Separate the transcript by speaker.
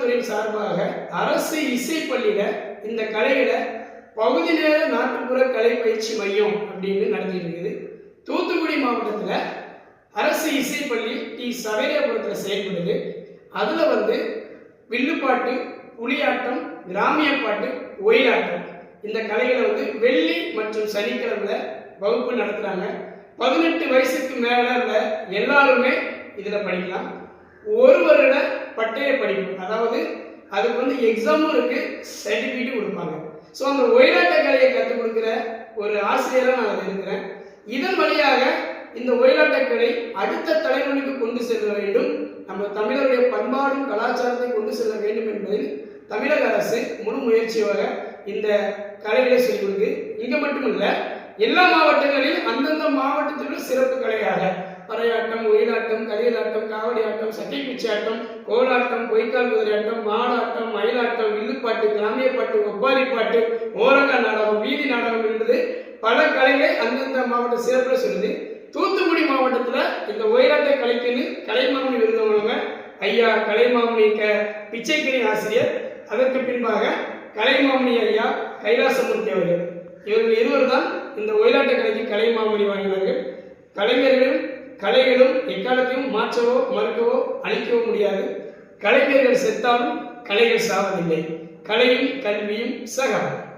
Speaker 1: பண்பாட்டுத்துறையின் சார்பாக அரசு இசைப்பள்ளியில இந்த கலையில பகுதி நேர நாட்டுப்புற கலை பயிற்சி மையம் அப்படின்னு நடத்திட்டு இருக்குது தூத்துக்குடி மாவட்டத்தில் அரசு இசைப்பள்ளி டி சவேரியாபுரத்தில் செயல்படுது. அதில் வந்து வில்லுப்பாட்டு புலியாட்டம் கிராமிய பாட்டு ஒயிலாட்டம் இந்த கலைகளை வந்து வெள்ளி மற்றும் சனிக்கிழமை வகுப்பு நடத்துகிறாங்க பதினெட்டு வயசுக்கு மேலே உள்ள எல்லாருமே இதில் படிக்கலாம். ஒரு வருட பட்டய படிப்பு. அதாவது அதுக்கு வந்து எக்ஸாமும் இருக்கு சர்டிஃபிகேட்டும் கொடுப்பாங்க. ஸோ அந்த ஒயிலாட்ட கலையை கற்றுக் கொடுக்குற ஒரு ஆசிரியராக நான் இருக்கிறேன். இதன் வழியாக இந்த ஒயிலாட்ட கலை அடுத்த தலைமுறைக்கு கொண்டு செல்ல வேண்டும். நம்ம தமிழருடைய பண்பாடும் கலாச்சாரத்தை கொண்டு செல்ல வேண்டும் என்பதில் தமிழக அரசு முழு முயற்சியாக இந்த கலைகளை சொல்லிக் கொடுக்கு. இங்கே மட்டும் இல்லை எல்லா மாவட்டங்களிலும் அந்தந்த மாவட்டத்திலும் சிறப்பு கலையாக பறையாட்டம் ஒயிலாட்டம் ஆட்டம் சட்டைக்குச்சி ஆட்டம் கோலாட்டம் பொய்க்கால் குதிரை ஆட்டம் மாடாட்டம் மயிலாட்டம் வில்லுப்பாட்டு கிராமிய பாட்டு ஒப்பாரி பாட்டு ஓரங்க நாடகம் வீதி நாடகம் என்பது பல கலைகளை அந்தந்த மாவட்ட சிறப்பில் சொல்லுது. தூத்துக்குடி மாவட்டத்தில் இந்த ஒயிலாட்ட கலைக்குன்னு கலைமாமணி விருது வழங்க ஐயா கலைமாமணி க பிச்சைக்கிணி ஆசிரியர். அதற்கு பின்பாக கலைமாமணி ஐயா கைலாசமூர்த்தி அவர்கள். இவர்கள் இருவர் தான் இந்த ஒயிலாட்ட கலைக்கு கலைமாமணி வாங்கினார்கள். கலைஞர்களும் கலைகளும் எக்காலத்தையும் மாற்றவோ மறுக்கவோ அழிக்கவோ முடியாது. கலைஞர்கள் செத்தாலும் கலைகள் சாவதில்லை. கலையும் கல்வியும் சகம்